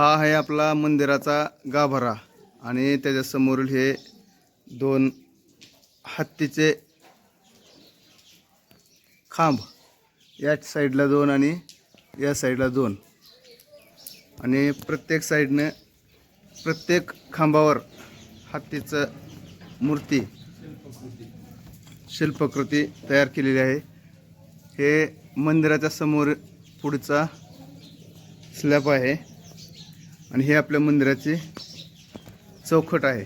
हा आहे आपला मंदिराचा गाभारा आणि त्याच्यासमोरील हे दोन हत्तीचे खांब. या साईडला दोन आणि या साईडला दोन. आणि प्रत्येक साईडनं प्रत्येक खांबावर हत्तीचं मूर्ती शिल्पकृती तयार केलेली आहे. हे मंदिराच्या समोर पुढचा स्लॅब आहे. आणि हे आपल्या मंदिराची चौखट आहे.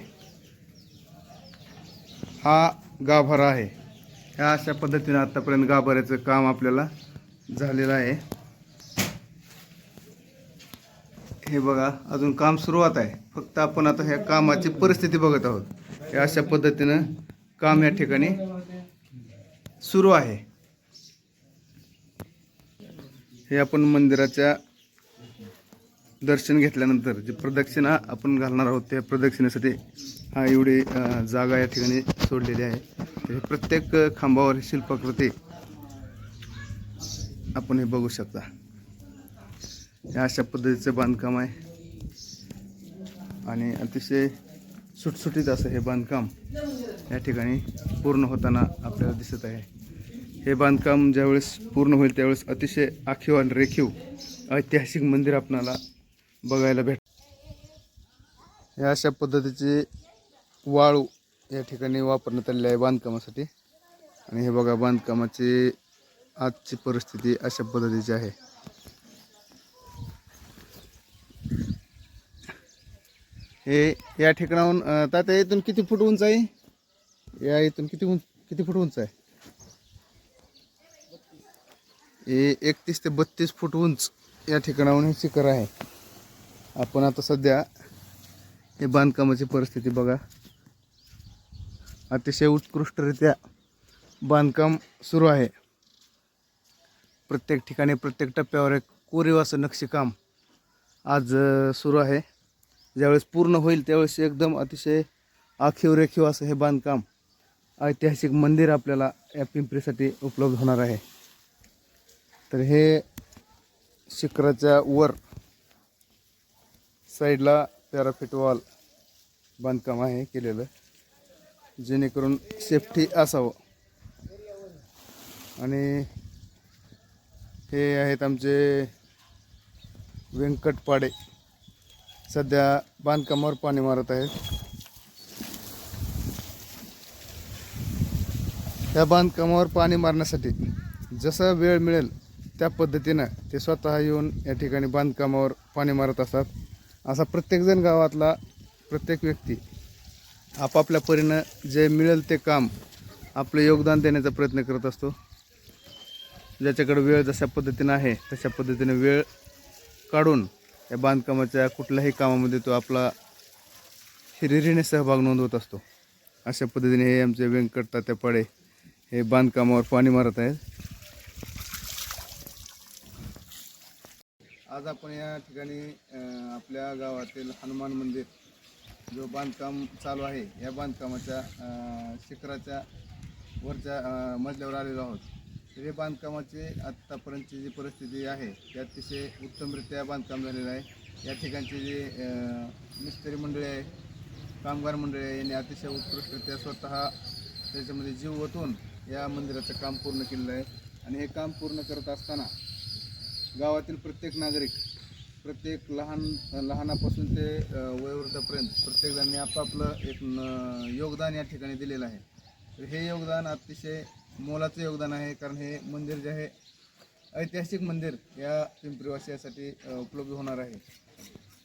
हा गाभारा आहे. ह्या अशा पद्धतीनं आत्तापर्यंत गाभाऱ्याचं काम आपल्याला झालेलं आहे. हे बघा अजून काम सुरुवात आहे. फक्त आपण आता ह्या कामाची परिस्थिती बघत आहोत. हे अशा पद्धतीनं काम या ठिकाणी सुरू आहे. हे आपण मंदिराच्या दर्शन घेतल्यानंतर जी प्रदक्षिणा आपण घालणार आहोत त्या प्रदक्षिणेसाठी हा एवढी जागा या ठिकाणी सोडलेली आहे. तर हे प्रत्येक खांबावर ही शिल्पाकृती आपण हे बघू शकता. हे अशा पद्धतीचं बांधकाम आहे. आणि अतिशय सुटसुटीत असं हे बांधकाम या ठिकाणी पूर्ण होताना आपल्याला दिसत आहे. हे बांधकाम ज्यावेळेस पूर्ण होईल त्यावेळेस अतिशय आखीव आणि रेखीव ऐतिहासिक मंदिर आपणाला बघायला भेट या अशा पद्धतीची वाळू या ठिकाणी वापरण्यात आलेली आहे बांधकामासाठी. आणि हे बघा बांधकामाची आजची परिस्थिती अशा पद्धतीची आहे. हे या ठिकाणाहून तात्या इथून किती फूट उंच आहे? या इथून किती उंच किती फूट उंच आहे? हे एकतीस ते बत्तीस फूट उंच या ठिकाणाहून हे शिखर आहे. आपण आता सध्या हे बांधकामाची परिस्थिती बघा. अतिशय उत्कृष्टरित्या बांधकाम सुरू आहे. प्रत्येक ठिकाणी प्रत्येक टप्प्यावर एक कोरीव असं नक्षीकाम आज सुरू आहे. ज्यावेळेस पूर्ण होईल त्यावेळेस एकदम अतिशय आखीव रेखीव असं हे बांधकाम ऐतिहासिक मंदिर आपल्याला या पिंपरीसाठी उपलब्ध होणार आहे. तर हे शिखराच्या वर साईडला पॅराफिट वॉल बांधकाम आहे केलेलं जेणेकरून सेफ्टी असावं. आणि हे आहेत आमचे व्यंकटपाडे. सध्या बांधकामावर पाणी मारत आहेत. त्या बांधकामावर पाणी मारण्यासाठी जसा वेळ मिळेल त्या पद्धतीनं ते स्वतः येऊन या ठिकाणी बांधकामावर पाणी मारत असतात. असा प्रत्येकजण गावातला प्रत्येक व्यक्ती आपापल्या परीनं जे मिळेल ते काम आपलं योगदान देण्याचा प्रयत्न करत असतो. ज्याच्याकडे वेळ जशा पद्धतीनं आहे तशा पद्धतीने वेळ काढून या बांधकामाच्या कुठल्याही कामामध्ये तो आपला हिरिरीने सहभाग नोंदवत असतो. अशा पद्धतीने हे आमचे व्यंकट तात्यापाडे हे बांधकामावर पाणी मारत आहेत. आज आपण या ठिकाणी आपल्या गावातील हनुमान मंदिर जो बांधकाम चालू आहे या बांधकामाच्या शिखराच्या वरच्या मजल्यावर आलेलो आहोत. तर हे बांधकामाची आत्तापर्यंतची जी परिस्थिती आहे ती अतिशय उत्तमरित्या बांधकाम झालेलं आहे. या ठिकाणची जी मिस्त्री मंडळी आहे कामगार मंडळी आहे यांनी अतिशय उत्कृष्टरित्या स्वतः त्याच्यामध्ये जीव ओतून या मंदिराचं काम पूर्ण केलेलं आहे. आणि हे काम पूर्ण करत असताना गावातील प्रत्येक नागरिक प्रत्येक लहान लहानापासून ते वयोवृद्धापर्यंत प्रत्येकजणांनी आपापलं एक न योगदान या ठिकाणी दिलेलं आहे. तर हे योगदान अतिशय मोलाचं योगदान आहे कारण हे मंदिर जे आहे ऐतिहासिक मंदिर या पिंपरीवासियासाठी उपलब्ध होणार आहे.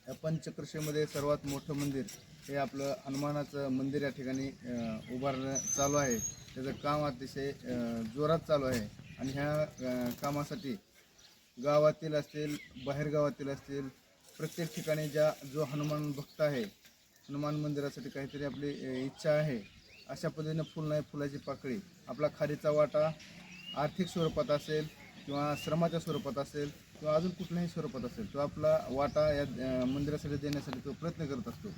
या पंचकृषीमध्ये सर्वात मोठं मंदिर हे आपलं हनुमानाचं मंदिर या ठिकाणी उभारणं चालू आहे. त्याचं काम अतिशय जोरात चालू आहे. आणि ह्या कामासाठी गावातील असतील बाहेरगावातील असतील प्रत्येक ठिकाणी ज्या जो हनुमान भक्त आहे हनुमान मंदिरासाठी काहीतरी आपली इच्छा आहे अशा पद्धतीनं फुल नाही फुलाची पाकळी. आपला खारीचा वाटा आर्थिक स्वरूपात असेल किंवा श्रमाच्या स्वरूपात असेल किंवा अजून कुठल्याही स्वरूपात असेल तो आपला वाटा या मंदिरासाठी देण्यासाठी तो प्रयत्न करत असतो.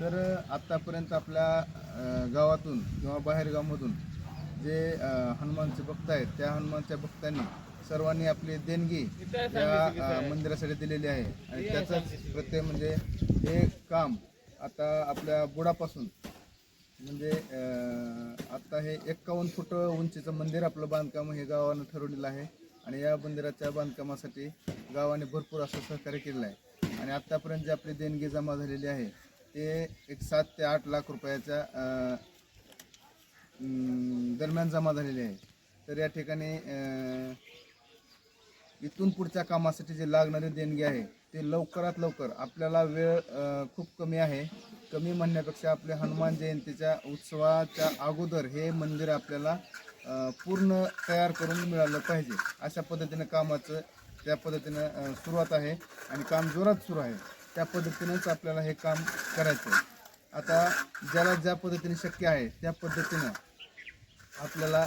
तर आत्तापर्यंत आपल्या गावातून किंवा बाहेरगावामधून जे हनुमानचे भक्त आहेत त्या हनुमानच्या भक्तांनी सर्वांनी आपली देणगी या मंदिरासाठी दिलेली आहे. आणि त्याचाच प्रत्यय म्हणजे हे काम आता आपल्या बुडापासून म्हणजे आता हे एक्कावन्न फूट उंचीचं मंदिर आपलं बांधकाम हे गावानं ठरवलेलं आहे. आणि या मंदिराच्या बांधकामासाठी गावाने भरपूर असं सहकार्य केलेलं आहे. आणि आत्तापर्यंत जी आपली देणगी जमा झालेली आहे ते एक सात ते आठ लाख रुपयाच्या दरम्यान जमा झालेली आहे. तर या ठिकाणी इथून पुढच्या कामासाठी जे लागणारी देणगी आहे ते लवकरात लवकर आपल्याला वेळ खूप कमी आहे. कमी म्हणण्यापेक्षा आपल्या हनुमान जयंतीच्या उत्सवाच्या अगोदर हे मंदिर आपल्याला पूर्ण तयार करून मिळालं पाहिजे. अशा पद्धतीनं कामाचं त्या पद्धतीनं सुरुवात आहे आणि काम जोरात सुरू आहे. त्या पद्धतीनंच आपल्याला हे काम करायचं आहे. आता ज्याला ज्या पद्धतीने शक्य आहे त्या पद्धतीनं आपल्याला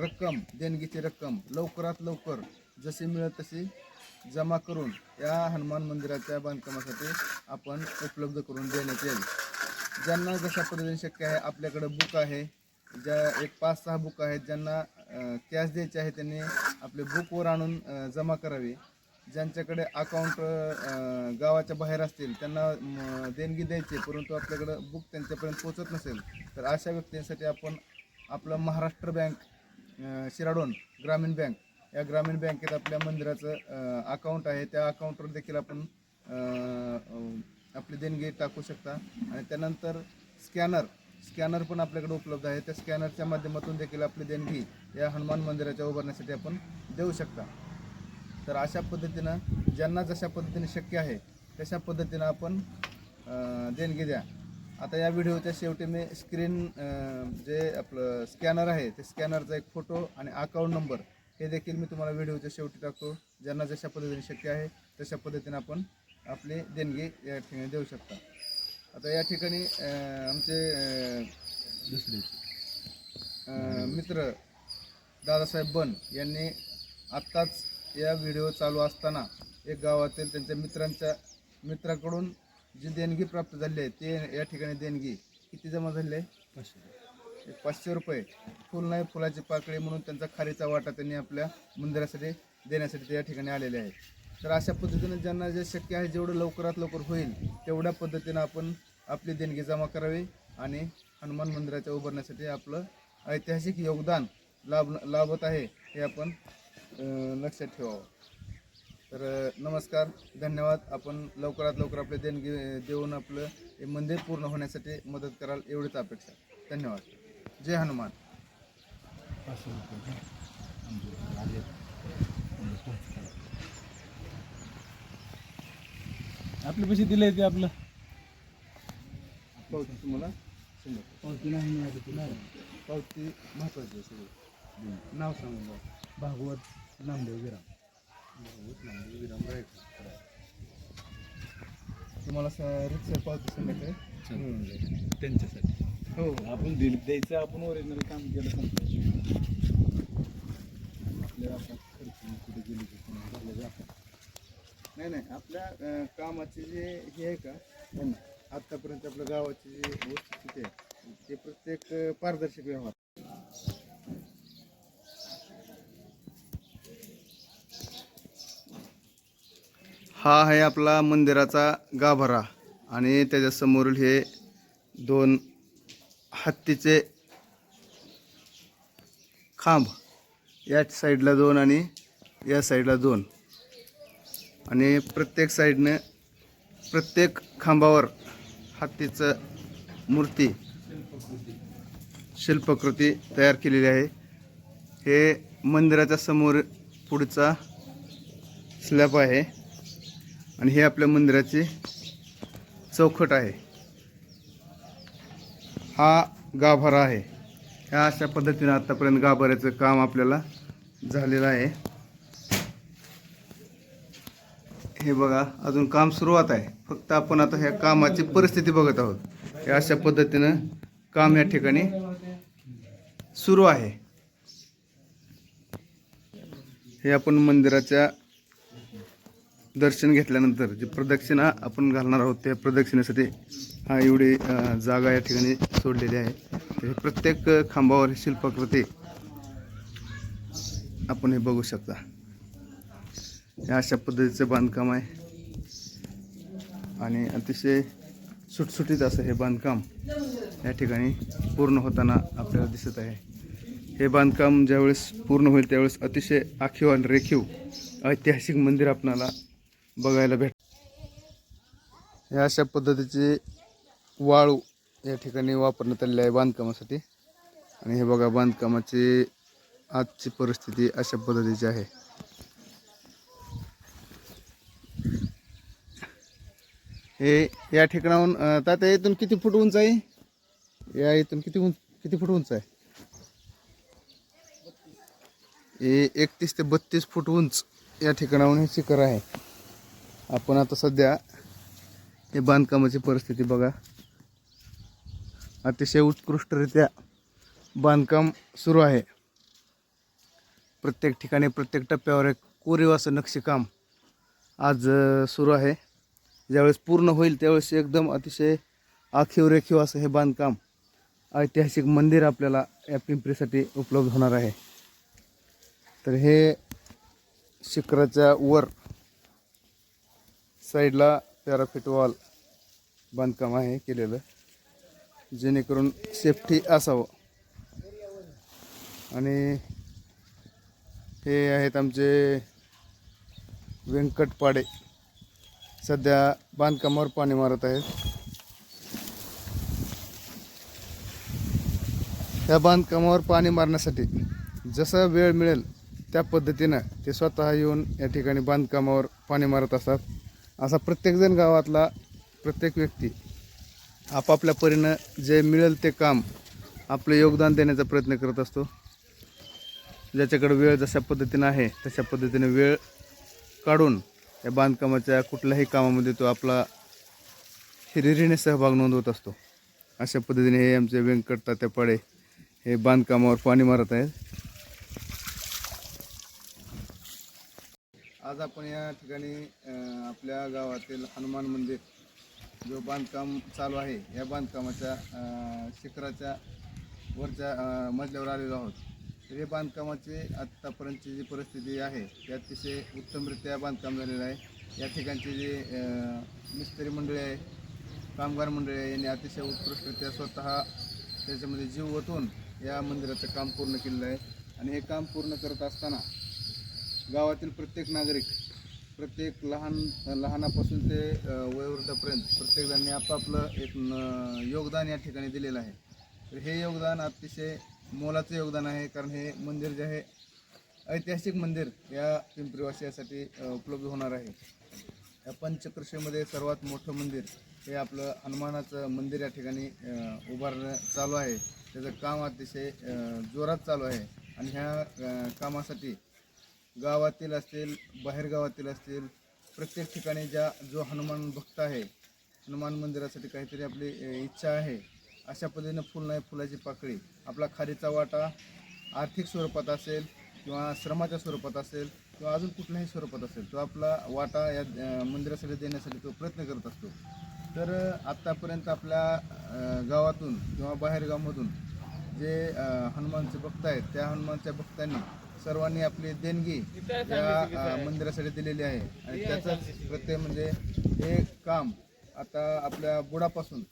रक्कम देणगीची रक्कम लवकरात लवकर जशी मिळेल तशी जमा करून या हनुमान मंदिराच्या बांधकामासाठी आपण उपलब्ध करून देण्यात येईल. ज्यांना जशा पद्धतीने शक्य आहे आपल्याकडं बुक आहे. ज्या एक पाच सहा बुक आहेत ज्यांना कॅश द्यायचे आहे त्यांनी आपले बुकवर आणून जमा करावी. ज्यांच्याकडे अकाउंट गावाच्या बाहेर असतील त्यांना देणगी द्यायची परंतु आपल्याकडं बुक त्यांच्यापर्यंत पोचत नसेल तर अशा व्यक्तींसाठी आपण आपलं महाराष्ट्र बँक शिराडोन ग्रामीण बँक या ग्रामीण बँकेत आपल्या मंदिराचं अकाउंट आहे. त्या अकाउंटवर देखील आपण आपली देणगी टाकू शकता. आणि त्यानंतर स्कॅनर स्कॅनर पण आपल्याकडे उपलब्ध आहे. त्या स्कॅनरच्या माध्यमातून देखील आपली देणगी या हनुमान मंदिराच्या उभारण्यासाठी आपण देऊ शकता. तर अशा पद्धतीनं ज्यांना जशा पद्धतीने शक्य आहे तशा पद्धतीनं आपण देणगी द्या. आता या व्हिडिओच्या शेवटी मी स्क्रीन जे आपलं स्कॅनर आहे ते स्कॅनरचा एक फोटो आणि अकाउंट नंबर हे देखील मी तुम्हाला व्हिडिओच्या शेवटी टाकतो. ज्यांना जशा पद्धतीने शक्य आहे तशा पद्धतीने आपण आपली देणगी या ठिकाणी देऊ शकता. आता या ठिकाणी आमचे दुसरे. मित्र दादासाहेब बन यांनी आत्ताच या व्हिडिओ चालू असताना एक गावातील त्यांच्या मित्रांच्या मित्राकडून जी देणगी प्राप्त झाली आहे ते या ठिकाणी देणगी किती जमा झाली आहे? एक पाचशे रुपये. फुल नाही फुलाची पाकळी म्हणून त्यांचा खारीचा वाटा त्यांनी आपल्या मंदिरासाठी देण्यासाठी ते या ठिकाणी आलेले आहेत. तर अशा पद्धतीने ज्यांना जे शक्य आहे जेवढं लवकरात लवकर होईल तेवढ्या पद्धतीनं आपण आपली देणगी जमा करावी आणि हनुमान मंदिराच्या उभारण्यासाठी आपलं ऐतिहासिक योगदान लाभ लाभत आहे हे आपण लक्षात ठेवावं. तर नमस्कार धन्यवाद. आपण लवकरात लवकर आपले देणगी देऊन आपलं हे मंदिर पूर्ण होण्यासाठी मदत कराल एवढीच अपेक्षा धन्यवाद. जय हनुमान. आपले पैसे दिले ते आपलं? पावती तुम्हाला. पावती नाही मिळाली. पावती महत्वाची आहे सगळी. नाव सांगून भागवत नामदेव विराम भागवत नामदेव विराम रायकर. तुम्हाला रितसर पावती संध्याकाळी त्यांच्यासाठी. हो. आपण दिल द्यायचं आपण ओरिजिनल काम केलं आता खर्च कुठे गेली. नाही नाही आपल्या कामाचे जे हे आहे का आत्तापर्यंत आपल्या गावाची जी वस्तुस्थिती आहे ते प्रत्येक पारदर्शक व्यवहार. हा आहे आपला मंदिराचा गाभारा आणि त्याच्यासमोरील हे दोन हत्तीचे खांब या साईडला दोन आणि या साईडला दोन. आणि प्रत्येक साईडनं प्रत्येक खांबावर हत्तीचं मूर्ती शिल्पकृती तयार केलेली आहे. हे मंदिराच्या समोर पुढचा स्लॅब आहे. आणि हे आपल्या मंदिराची चौखट आहे. हा गाभारा आहे. ह्या अशा पद्धतीनं आत्तापर्यंत गाभाऱ्याचं काम आपल्याला झालेलं आहे. हे बघा अजून काम सुरुवात आहे. फक्त आपण आता ह्या कामाची परिस्थिती बघत आहोत. या अशा पद्धतीनं काम या ठिकाणी सुरू आहे. हे आपण मंदिराच्या दर्शन घेतल्यानंतर जी प्रदक्षिणा आपण घालणार आहोत त्या प्रदक्षिणेसाठी हा एवढी जागा या ठिकाणी सोडलेली आहे. हे प्रत्येक खांबावर ही शिल्पाकृती आपण हे बघू शकता. हे अशा पद्धतीचं बांधकाम आहे. आणि अतिशय सुटसुटीत असं हे बांधकाम या ठिकाणी पूर्ण होताना आपल्याला दिसत आहे. हे बांधकाम ज्यावेळेस पूर्ण होईल त्यावेळेस अतिशय आखीव आणि रेखीव ऐतिहासिक मंदिर आपणाला बघायला भेट हे अशा पद्धतीचे वाळू या ठिकाणी वापरण्यात आलेले आहे बांधकामासाठी. आणि हे बघा बांधकामाची आजची परिस्थिती अशा पद्धतीची आहे. हे या ठिकाणाहून तात्या इथून किती फूट उंच आहे? या इथून किती उंच किती फूट उंच आहे? हे एकतीस ते बत्तीस फूट उंच या ठिकाणाहून हे शिखर आहे. आपण आता सध्या हे बांधकामाची परिस्थिती बघा. अतिशय उत्कृष्टरित्या बांधकाम सुरू आहे. प्रत्येक ठिकाणी प्रत्येक टप्प्यावर एक कोरीव असं नक्षीकाम आज सुरू आहे. ज्यावेळेस पूर्ण होईल त्यावेळेस एकदम अतिशय आखीव रेखीव असं हे बांधकाम ऐतिहासिक मंदिर आपल्याला या पिंपरीसाठी उपलब्ध होणार आहे. तर हे शिखराच्या वर साईडला पॅराफिट वॉल बांधकाम आहे केलेलं. जेणेकरून सेफ्टी असावं. आणि हे आहेत आमचे व्यंकट पाडे सध्या बांधकामावर पाणी मारत आहेत. त्या बांधकामावर पाणी मारण्यासाठी जसा वेळ मिळेल त्या पद्धतीनं ते स्वतः येऊन या ठिकाणी बांधकामावर पाणी मारत असतात. असा प्रत्येकजण गावातला प्रत्येक व्यक्ती आपापल्या परीनं जे मिळेल ते काम आपलं योगदान देण्याचा प्रयत्न करत असतो. ज्याच्याकडे वेळ जशा पद्धतीनं आहे तशा पद्धतीने वेळ काढून या बांधकामाच्या कुठल्याही कामामध्ये तो आपला हिरिरीने सहभाग नोंदवत असतो. अशा पद्धतीने हे आमचे व्यंकट तात्या पाडे हे बांधकामावर पाणी मारत आहेत. आज आपण या ठिकाणी आपल्या गावातील हनुमान मंदिर जो बांधकाम चालू आहे या बांधकामाच्या शिखराच्या वरच्या मजल्यावर आलेलो आहोत. तर हे बांधकामाची आत्तापर्यंतची जी परिस्थिती आहे ती अतिशय उत्तमरित्या बांधकाम झालेलं आहे. या ठिकाणचे जे मिस्त्री मंडळी आहे कामगार मंडळी आहे यांनी अतिशय उत्कृष्टरित्या स्वतः त्याच्यामध्ये जीव ओतून या मंदिराचं काम पूर्ण केलेलं आहे. आणि हे काम पूर्ण करत असताना गावातील प्रत्येक नागरिक प्रत्येक लहान लहानापासून ते वयोवृद्धापर्यंत प्रत्येकजणांनी आपापलं एक न- योगदान या ठिकाणी दिलेलं आहे. तर हे योगदान अतिशय मोलाचं योगदान आहे कारण हे मंदिर जे आहे ऐतिहासिक मंदिर या पिंपरीवासियासाठी उपलब्ध होणार आहे. या पंचकृषीमध्ये सर्वात मोठं मंदिर हे आपलं हनुमानाचं मंदिर या ठिकाणी उभारणं चालू आहे. त्याचं काम अतिशय जोरात चालू आहे. आणि ह्या कामासाठी गावातील असतील बाहेरगावातील असतील प्रत्येक ठिकाणी ज्या जो हनुमान भक्त आहे हनुमान मंदिरासाठी काहीतरी आपली इच्छा आहे अशा पद्धतीनं फुल नाही फुलाची पाकळी. आपला खारीचा वाटा आर्थिक स्वरूपात असेल किंवा श्रमाच्या स्वरूपात असेल किंवा अजून कुठल्याही स्वरूपात असेल तो आपला वाटा या मंदिरासाठी देण्यासाठी तो प्रयत्न करत असतो. तर आत्तापर्यंत आपल्या गावातून किंवा बाहेरगावामधून जे हनुमानचे भक्त आहेत त्या हनुमानच्या भक्तांनी सर्वांनी आपली देणगी या मंदिरासाठी दिलेली आहे. आणि त्याचं प्रत्यय म्हणजे हे काम आता आपल्या बुडापासून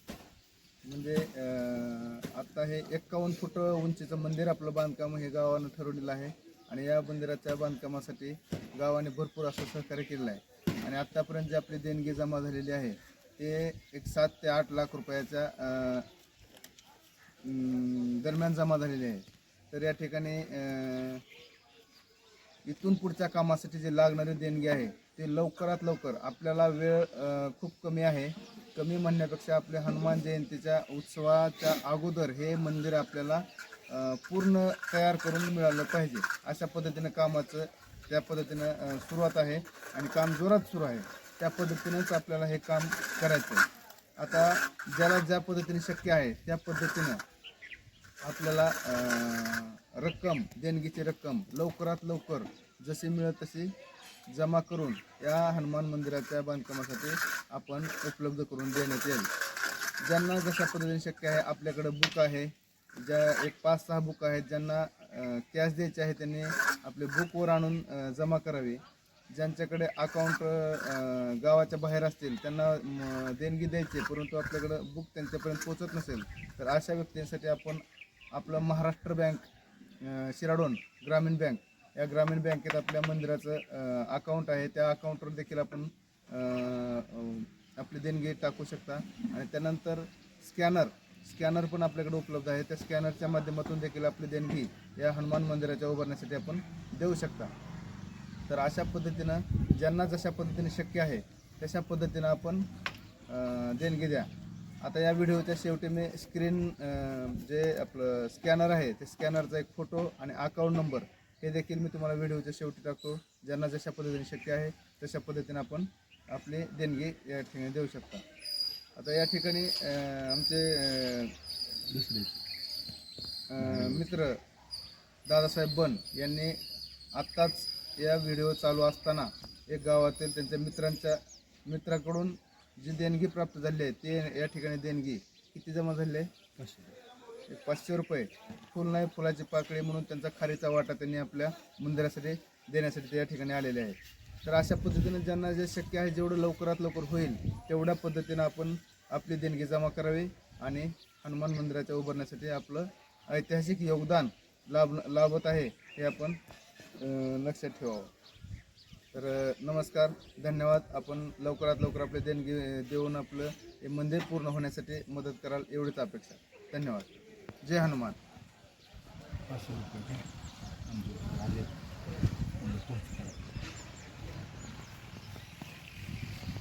म्हणजे आत्ता आता हे एक्कावन्न फूट उंचीचं मंदिर आपलं बांधकाम हे गावानं ठरवलेलं आहे. आणि या मंदिराच्या बांधकामासाठी गावाने भरपूर असं सहकार्य केलेलं आहे. आणि आत्तापर्यंत जी आपली देणगी जमा झालेली आहे ते एक सात ते आठ लाख रुपयाच्या दरम्यान जमा झालेली आहे. तर या ठिकाणी इथून पुढच्या कामासाठी जे लागणारी देणगी आहे ते लवकरात लवकर आपल्याला वेळ खूप कमी आहे. कमी म्हणण्यापेक्षा आपल्या हनुमान जयंतीच्या उत्सवाच्या अगोदर हे मंदिर आपल्याला पूर्ण तयार करून मिळालं पाहिजे. अशा पद्धतीनं कामाचं त्या पद्धतीनं सुरुवात आहे आणि काम जोरात सुरू आहे. त्या पद्धतीनंच आपल्याला हे काम करायचं आहे. आता ज्याला ज्या पद्धतीने शक्य आहे त्या पद्धतीनं आपल्याला रक्कम देणगीची रक्कम लवकरात लवकर जशी मिळेल तशी जमा करून या हनुमान मंदिराच्या बांधकामासाठी आपण उपलब्ध करून देण्यात येईल. ज्यांना जशा पद्धतीने शक्य आहे आपल्याकडं बुक आहे. ज्या एक पाच सहा बुक आहेत ज्यांना कॅश द्यायचे आहे त्यांनी आपले बुकवर आणून जमा करावे. ज्यांच्याकडे अकाउंट गावाच्या बाहेर असतील त्यांना देणगी द्यायची आहे, परंतु आपल्याकडं बुक त्यांच्यापर्यंत पोहोचत नसेल तर अशा व्यक्तींसाठी आपण आपलं महाराष्ट्र बँक शिराडोन ग्रामीण बँक. या ग्रामीण बँकेत आपल्या मंदिराचं अकाउंट आहे. त्या अकाउंटवर देखील आपण आपली देणगी टाकू शकता. आणि त्यानंतर स्कॅनर स्कॅनर पण आपल्याकडे उपलब्ध आहे. त्या स्कॅनरच्या माध्यमातून देखील आपली देणगी या हनुमान मंदिराच्या उभारण्यासाठी आपण देऊ शकता. तर अशा पद्धतीनं ज्यांना जशा पद्धतीने शक्य आहे तशा पद्धतीनं आपण देणगी द्या. आता या व्हिडिओच्या शेवटी मी स्क्रीन जे आपलं स्कॅनर आहे ते स्कॅनरचा एक फोटो आणि अकाउंट नंबर हे देखील मी तुम्हाला व्हिडिओच्या शेवटी टाकतो. ज्यांना जशा पद्धतीने शक्य आहे तशा पद्धतीने आपण आपली देणगी या ठिकाणी देऊ शकता. आता या ठिकाणी आमचे दुसरे मित्र दादासाहेब बन यांनी आत्ताच या व्हिडिओ चालू असताना एक गावातील त्यांच्या मित्रांच्या मित्राकडून जी देणगी प्राप्त झाली आहे ते या ठिकाणी देणगी किती जमा झाली आहे? एक पाचशे रुपये. फुल नाही फुलाची पाकळी म्हणून त्यांचा खारीचा वाटा त्यांनी आपल्या मंदिरासाठी देण्यासाठी ते या ठिकाणी आलेले आहेत. तर अशा पद्धतीने ज्यांना जे शक्य आहे जेवढं लवकरात लवकर होईल तेवढ्या पद्धतीनं आपण आपली देणगी जमा करावी आणि हनुमान मंदिराच्या उभारण्यासाठी आपलं ऐतिहासिक योगदान लाभ लाभत आहे हे आपण लक्षात ठेवावं. तर नमस्कार धन्यवाद. आपण लवकरात लवकर आपले देणगी देऊन आपलं हे मंदिर पूर्ण होण्यासाठी मदत कराल एवढीच अपेक्षा. धन्यवाद. जय हनुमान.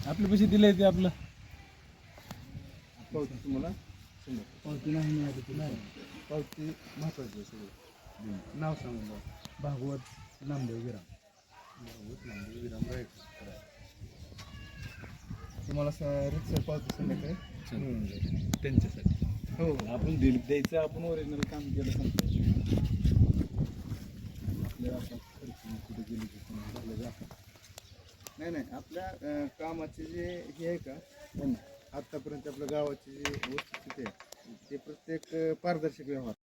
आपले पैसे दिले ते आपलं. पावती तुम्हाला. पावती नाही मिळाली ती नाही. पावती महत्वाची आहे सगळी. नाव सांगून भागवत नामदेव विराम भागवत नामदेव विराम रायकर. तुम्हाला रिक्षा पावती संध्याकाळी? मिळून जाईल त्यांच्यासाठी. हो. आपण दिल द्यायचं आपण ओरिजिनल काम केलं नाही नाही. आपल्या कामाचे जे हे आहे का आतापर्यंत आपल्या गावाची जी वस्तुस्थिती आहे ते प्रत्येक पारदर्शक व्यवहार.